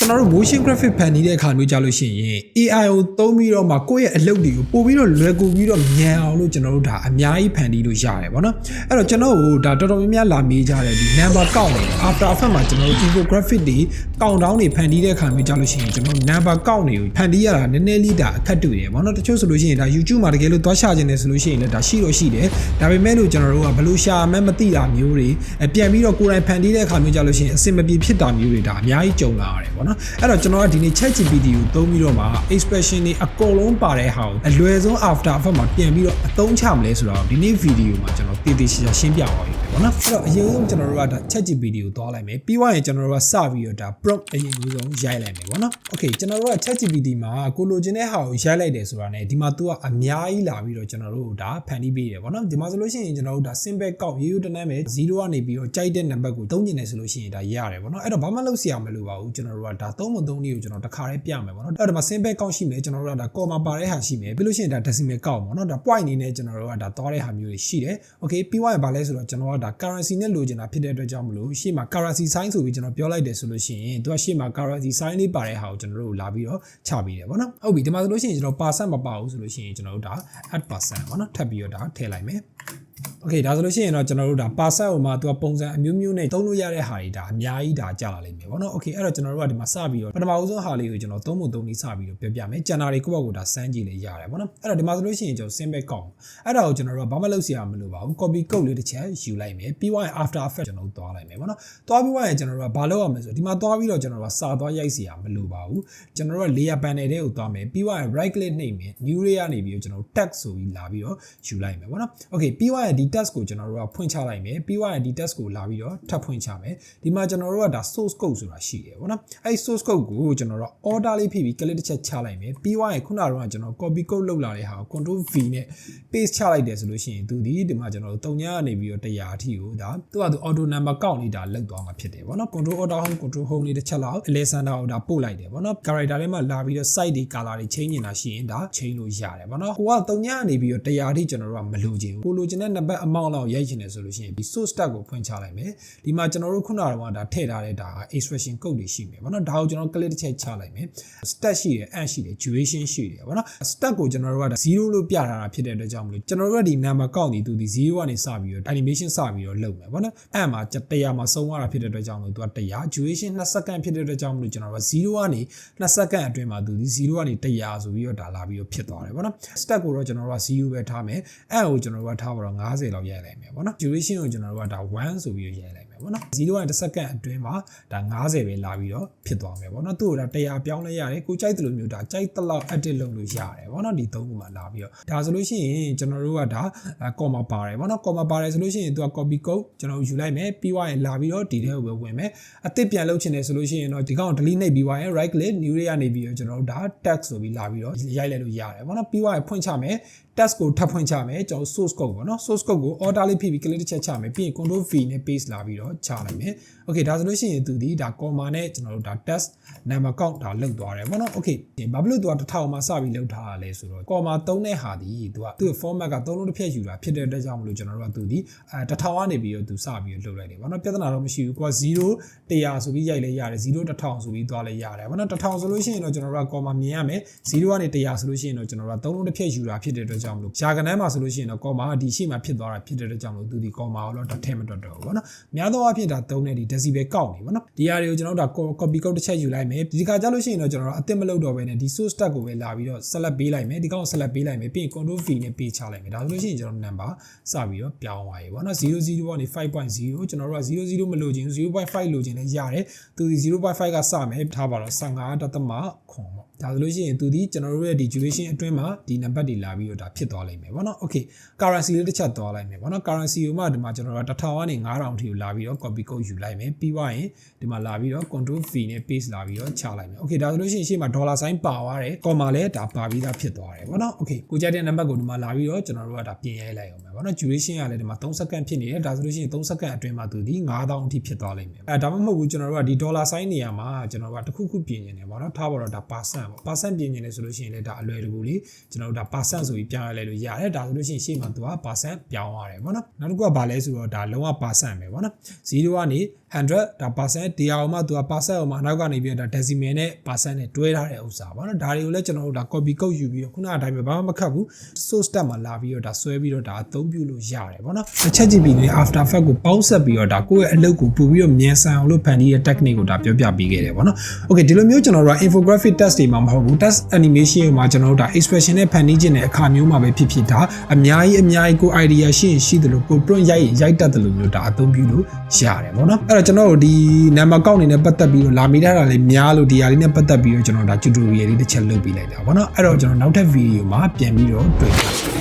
ကျွန်တော်တို့ motion graphic ဖန်တီးတဲ့အခါမျိုးကြလို့ရှိရင် AI ကိုသုံးပြီးတော့မှကိုယ့်ရဲ့အလုပ်တွေကိုပို့ပြီးတော့လွယ်ကူပြီးတော့မြန်အောင်လို့ကျွန်တော်တို့ဒါအများကြီးဖန်တီးလို့ရတယ်ဗောနော်အဲ့တော့ကျွန်တော်တို့ဒါတော်တော်များများလာမေးကြတယ်ဒီ number ကောက်နေတယ် after effect မှာကျွန်တော်တို့ infographic တွေ countdown တွေဖန်တီးတဲ့အခါမျိုးကြလို့ရှိရင်ကျွန်တော်တို့ number ကောက်နေကိုဖန်တီးရတာနည်းနည်းလေးဒါအခက်တွေ့တယ်ဗောနော်တချို့ဆိုလို့ရှိရင်ဒါ YouTube မှာတကယ်လို့သွားရှာခြင်းတယ်ဆိုလို့ရှိရင်လည်းဒါရှိတော့ရှိတယ်ဒါပေမဲ့လို့ကျွန်တော်တို့ကဘယ်လိုရှာမှန်းမသိတာမျိုးတွေအပြန်ပြီးတော့ကိုယ်တိုင်ဖန်တီးတဲ့အခါမျိုးကြလို့ရှိရင်အဆင်မပြေဖြစ်တာမျိုးတွေဒါအများကြီးကြုံလာရတယ်ဗောနော်အဲ့တော့ကျွန်တော်ကဒီနေ့ ChatGPT ကိုသုံးပြီးတော့မှ expression တွေအကုန်လုံးပါတဲ့ဟာကိုအလွယ်ဆုံး after effect မှာပြန်ပြီးတော့အသုံးချမလဲဆိုတော့ဒီနေ့ video မှာကျွန်တော်တည်တည်ရှာရှာရှင်းပြပါမယ် ဗောနော်အဲ့တော့အရင်ဆုံးကျွန်တော်တို့ကဒါ ChatGPT ကိုသွားလိုက်မယ်ပြီးသွားရင်ကျွန်တော်တို့ကစပြီးတော့ဒါ prompt အရင်ဆုံးရိုက်လိုက်မယ်ဗောနော် okay ကျွန်တော်တို့က ChatGPT မှာကိုလိုချင်တဲ့ဟာကိုရိုက်လိုက်တယ်ဆိုတာ ਨੇ ဒီမှာ तू ကအများကြီးလာပြီးတော့ကျွန်တော်တို့ဒါဖန်တီးပေးတယ်ဗောနော်ဒီမှာဆိုလို့ရှိရင်ကျွန်တော်တို့ဒါ simple ကောက်ရိုးရိုးတန်းတန်းပဲ0ကနေပြီးတော့ကြိုက်တဲ့နံပါတ်ကိုသုံးကျင်တယ်ဆိုလို့ရှိရင်ဒါရတယ်ဗောနော်အဲ့တော့ဘာမှလုပ်စရာမလိုပါဘူးကျွန်တော်တို့ကဒါသုံးမသုံးနည်းကိုကျွန်တော်တစ်ခါတည်းပြမယ်ဗောနော်အဲ့တော့ဒီမှာ simple ကောက်ရှိမယ်ကျွန်တော်တို့ကဒါ comma ပါတဲ့ဟာရှိမယ်ပြီးလို့ရှိရင်ဒါ decimal ကောက်ဗောနော်ဒါ point အနေနဲ့ကျွန်တော်တို့ကဒါသွားတဲ့ဟာမျိုးတွေရှိတယ် okay ပြီးသွားရင်ဘာလဲဆိုတော့ကျွန်တော်ကဒါ currency နဲ့လိုချင်တာဖြစ်တဲ့အတွက်ကြောင့်မလို့ရှေ့မှာ currency sign ဆိုပြီးကျွန်တော်ပြောလိုက်တယ်ဆိုလို့ရှိရင်သူကရှေ့မှာ currency sign လေးပါတဲ့ဟာကိုကျွန်တော်တို့လာပြီးတော့ချပေးတယ်ဗောနော်ဟုတ်ပြီဒီမှာဆိုလို့ရှိရင်ကျွန်တော် percent မပါဘူးဆိုလို့ရှိရင်ကျွန်တော်တို့ဒါ add percent ဗောနော်ထပ်ပြီးတော့ဒါထည့်လိုက်မယ် Okay ဒါဆိုလို့ရှိရင်တော့ကျွန်တော်တို့ဒါ parcel ဟိုမှာသူကပုံစံအမျိုးမျိုးနဲ့သုံးလို့ရတဲ့ဟာတွေဒါအများကြီးဒါကြာလာလိမ့်မယ်ပေါ့နော် Okay အဲ့တော့ကျွန်တော်တို့ကဒီမှာစပြီးတော့ပထမဆုံးဟာလေးကိုကျွန်တော်သုံးဖို့သုံးနည်းစပြီးတော့ပြောပြမယ်ကျန်တာတွေကိုယ့်ဘက်ကိုဒါစမ်းကြည့်လေရတယ်ပေါ့နော်အဲ့တော့ဒီမှာဆိုလို့ရှိရင်ကျွန်တော် simple ကောင်းအဲ့ဒါကိုကျွန်တော်တို့ကဘာမှလုပ်စရာမလိုပါဘူး copy code လေးတစ်ချက်ယူလိုက်မယ်ပြီးသွားရင် after effect ကျွန်တော်တို့သွားလိုက်မယ်ပေါ့နော်သွားပြီးသွားရင်ကျွန်တော်တို့ကဘာလုပ်ရမလဲဆိုဒီမှာသွားပြီးတော့ကျွန်တော်တို့ကစာသွားရိုက်စရာမလိုပါဘူးကျွန်တော်တို့က layer panel ထဲကိုသွားမယ်ပြီးသွားရင် right click နှိပ်မယ် new layer နေပြီးတော့ကျွန်တော်တို့ tag ဆိုပြီးလာပြီးတော့ယူလိုက်မယ်ပေါ့နော် Okay ပြီးသွားရင်ဒီ text ကိုကျွန်တော်တို့ကဖွင့်ချလိုက်မယ်ပြီးသွားရင်ဒီ test ကိုလာပြီးတော့ထပ်ဖွင့်ချမယ်ဒီမှာကျွန်တော်တို့ကဒါ source code ဆိုတာရှိတယ်ဗောနော်အဲ့ source code ကိုကျွန်တော်တို့ order လေးဖိပြီး click တစ်ချက်ချလိုက်မယ်ပြီးသွားရင်ခုနကတော့ကျွန်တော် copy code လုပ်လာတဲ့ဟာကို control v နဲ့ paste ချလိုက်တယ်ဆိုလို့ရှိရင်သူဒီဒီမှာကျွန်တော်တို့3ညကနေပြီးတော့100အထိကိုဒါသူကသူ auto number ကောက်နေတာလောက်သွားမှာဖြစ်တယ်ဗောနော် control order home control home လေးတစ်ချက်လောက် lesson ကိုဒါပို့လိုက်တယ်ဗောနော် character ထဲမှာလာပြီးတော့ site တွေ color တွေ change နေတာရှိရင်ဒါ change လို့ရတယ်ဗောနော်ကိုက3ညကနေပြီးတော့100အထိကျွန်တော်တို့ကမလိုချင်ဘူးကိုလိုချင်တဲ့ number amount လောက်ရိုက်ချင်တယ်ဆိုလို့ရှိရင်ဒီ source tag ကိုဖွင့်ချလိုက်မယ်ဒီမှာကျွန်တော်တို့ခုနကတော့ဒါထည့်ထားတဲ့ဒါ expression code တွေရှိမယ်ဗောနော်ဒါကိုကျွန်တော် click တစ်ချက်ချလိုက်မယ် stat ရှိတယ် and ရှိတယ် duration ရှိတယ်ဗောနော် stat ကိုကျွန်တော်တို့က0လို့ပြထားတာဖြစ်တဲ့အတွက်ကြောင့်မလို့ကျွန်တော်တို့ကဒီ number ကောက်နေသူဒီ0ကနေစပြီးတော့ animation စပြီးတော့လုပ်မယ်ဗောနော် and မှာ100မှာဆုံးသွားတာဖြစ်တဲ့အတွက်ကြောင့်မလို့သူက100 duration 2 second ဖြစ်တဲ့အတွက်ကြောင့်မလို့ကျွန်တော်တို့က0ကနေ2 second အတွင်းမှာသူဒီ0ကနေ100ဆိုပြီးတော့ဒါလာပြီးတော့ဖြစ်သွားတယ်ဗောနော် stat ကိုတော့ကျွန်တော်တို့က0ပဲထားမယ် and ကိုကျွန်တော်တို့ကထားပါတော့90လောက်ရိုက်လိုက်မယ်ဗောနော် duration ကိုကျွန်တော်တို့ကဒါ1ဆိုပြီးတော့ရိုက်လိုက် မယ်ဗောနော်0ကနေ1 second အတွင်းမှာဒါ90ပဲလာပြီးတော့ဖြစ်သွားမယ်ဗောနော်သူ့ကိုဒါ100ပြောင်းလဲရတယ်ကိုကြိုက်တယ်လို့မျိုးဒါကြိုက်တဲ့လောက် edit လုပ်လို့ရတယ်ဗောနော်ဒီသုံးခုမှာလာပြီးတော့ဒါဆိုလို့ရှိရင်ကျွန်တော်တို့ကဒါ comma ပါတယ်ဗောနော် comma ပါတယ်ဆိုလို့ရှိရင်သူက copy code ကျွန်တော်ယူလိုက်မယ်ပြီးသွားရင်လာပြီးတော့ဒီထဲကိုပဲဝင်မယ်အသစ်ပြန်လုပ်ချင်တယ်ဆိုလို့ရှိရင်တော့ဒီကောင် delete နှိပ်ပြီးသွားရင် right click new တွေကနေပြီးတော့ကျွန်တော်တို့ဒါ text ဆိုပြီးလာပြီးတော့ရိုက်လိုက်လို့ရတယ်ဗောနော်ပြီးသွားရင်ဖွင့်ချမယ် test ကိုထပ်ဖွင့်ချမယ်ကျွန်တော် source code ပေါ့နော် source code ကို order လေးဖိပြီး click တစ်ချက်ချမယ်ပြီးရင် control v နဲ့ paste လာပြီးတော့ချလိုက်မယ် okay ဒါဆိုလို့ရှိရင်သူဒီဒါ comma နဲ့ကျွန်တော်တို့ဒါ test number count ဒါလောက်သွားတယ်ပေါ့နော် okay ဘာဖြစ်လို့သူကတစ်ထောင်မှာစပြီးလောက်ထားတာလဲဆိုတော့ comma သုံးတဲ့ဟာဒီသူကသူ့ format ကသုံးလုံးတစ်ဖြတ်ယူတာဖြစ်တဲ့အတွက်ကြောင့်မလို့ကျွန်တော်တို့ကသူဒီအဲတစ်ထောင်ကနေပြီးတော့သူစပြီးတော့လှုပ်လိုက်တယ်ပေါ့နော်ပြဿနာတော့မရှိဘူးကိုက0 100ဆိုပြီးရိုက်လဲရတယ်0 1000ဆိုပြီးသွားလဲရတယ်ပေါ့နော်1000ဆိုလို့ရှိရင်တော့ကျွန်တော်တို့က comma မြင်ရမယ်0ကနေ100ဆိုလို့ရှိရင်တော့ကျွန်တော်တို့ကသုံးလုံးတစ်ဖြတ်ယူတာဖြစ်တဲ့အတွက်ကြောင့်မလို့ယာကနန်းမှာဆိုလို့ရှိရင်တော့ comma ဒီရှေ့မှာဖြစ်သွားတာဖြစ်တဲ့အတွက်ကြောင့်မလို့သူဒီ comma ကိုတော့ထည့်မတွက်တော့ဘူးပေါ့နော်များသောအားဖြင့်ဒါသုံးတဲ့ဒီ decibel ကောက်နေပေါ့နော်ဒီဟာတွေကိုကျွန်တော်တို့ဒါ copy code တစ်ချက်ယူလိုက်မယ်ဒီခါကျလို့ရှိရင်တော့ကျွန်တော်တို့အသစ်မလုပ်တော့ဘဲနဲ့ဒီ source tag ကိုပဲလာပြီးတော့ select ပေးလိုက်မယ်ဒီကောင် select ပေးလိုက်မယ်ပြီးရင် control v နဲ့ပေးချလိုက်မယ်ဒါဆိုလို့ရှိရင်ကျွန်တော် number စပြီးတော့ပြောင်းသွားပြီပေါ့နော်00ကနေ5.0ကျွန်တော်တို့က00မလိုချင်0.5လိုချင်လည်းရတယ်သူဒီ0.5ကစမယ်ထားပါတော့15.9ခွန်ပေါ့ဒါဆိုလို့ရှိရင်သူဒီကျွန်တော်တို့ရဲ့ဒီ duration အတွင်းမှာဒီ number တွေလာပြီးတော့ဒါဖြစ်သွားလိမ့်မယ်ပေါ့နော် okay currency လေးတစ်ချက်သွားလိုက်မယ်ပေါ့နော် currency ကိုမှဒီမှာကျွန်တော်တို့1000ကနေ9000ထိကိုလာပြီးတော့ copy code ယူလိုက်မယ်ပြီးသွားရင်ဒီမှာလာပြီးတော့ control v နဲ့ paste လာပြီးတော့ချလိုက်မယ် okay ဒါဆိုလို့ရှိရင်ရှေ့မှာ dollar sign ပါသွားတယ် comma လည်းဒါပါပြီးသားဖြစ်သွားတယ်ပေါ့နော် okay ကိုကြိုက်တဲ့ number ကိုဒီမှာလာပြီးတော့ကျွန်တော်တို့ကဒါပြင်ရိုက်လိုက်အောင်မယ်ပေါ့နော် duration ကလည်းဒီမှာ3 second ဖြစ်နေတယ်ဒါဆိုလို့ရှိရင်3 second အတွင်းမှာသူဒီ9000အထိဖြစ်သွားလိမ့်မယ်အဲဒါမှမဟုတ်ဘူးကျွန်တော်တို့ကဒီ dollar sign နေရာမှာကျွန်တော်တို့ကတစ်ခုခုပြင်နေတယ်ပေါ့နော်ထားပါတော့ဒါ percent ပေါ့ percent ပြင်နေတယ်ဆိုလို့ရှိရင်လည်းဒါအလွယ်တကူလေးကျွန်တော်တို့ဒါ percent ဆိုပြီးပြောင်းရလဲလို့ရတယ်ဒါဆိုလို့ရှိရင်ရှေ့မှာသူက percent ပြောင်းရတယ်ပေါ့နော်နောက်တစ်ခုကဘာလဲဆိုတော့ဒါလုံးဝ percent ပဲပေါ့နော်0ကနေ 100ဒါ percent ဒီအောင်မှသူက percent အောင်မှအနောက်ကနေပြီးတော့ဒါ decimal နဲ့ percent နဲ့တွဲထားတဲ့ဥစ္စာပေါ့နော်ဒါတွေကိုလည်းကျွန်တော်တို့ဒါ copy ကုတ်ယူပြီးတော့ခုနအတိုင်းပဲဘာမှမခတ်ဘူး source tab မှာလာပြီးတော့ဒါဆွဲပြီးတော့ဒါအသုံးပြုလို့ရတယ်ပေါ့နော်တစ်ချက်ကြည့်ပြီးနေ after effect ကိုပေါင်းဆက်ပြီးတော့ဒါကိုယ့်ရဲ့အလုပ်ကိုပို့ပြီးတော့မြန်ဆန်အောင်လို့ဖန်တီးတဲ့ technique ကိုဒါပြောပြပေးခဲ့တယ်ပေါ့နော် okay ဒီလိုမျိုးကျွန်တော်တို့က infographic test တွေမှာမဟုတ်ဘူး test animation တွေမှာကျွန်တော်တို့ဒါ expression နဲ့ဖန်တီးခြင်းတဲ့အခါမျိုးမှာပဲဖြစ်ဖြစ်ဒါအများကြီးအများကြီးကို idea ရှိရင်ရှိတယ်လို့ကို print ရိုက်ရင်ရိုက်တတ်တယ်လို့မျိုးဒါအသုံးပြုလို့ရတယ်ပေါ့နော်အဲ့တော့ကျွန်တော်တို့ဒီ number ကောက်နေနဲ့ပတ်သက်ပြီးတော့လာမိထားတာလေးများလို့ဒီဟာလေးနဲ့ပတ်သက်ပြီးတော့ကျွန်တော်ဒါ tutorial လေးတစ်ချက်လုပ်ပေးလိုက်တာပေါ့နော်အဲ့တော့ကျွန်တော်နောက်ထပ် video မှာပြန်ပြီးတော့တွေ့ပါမယ်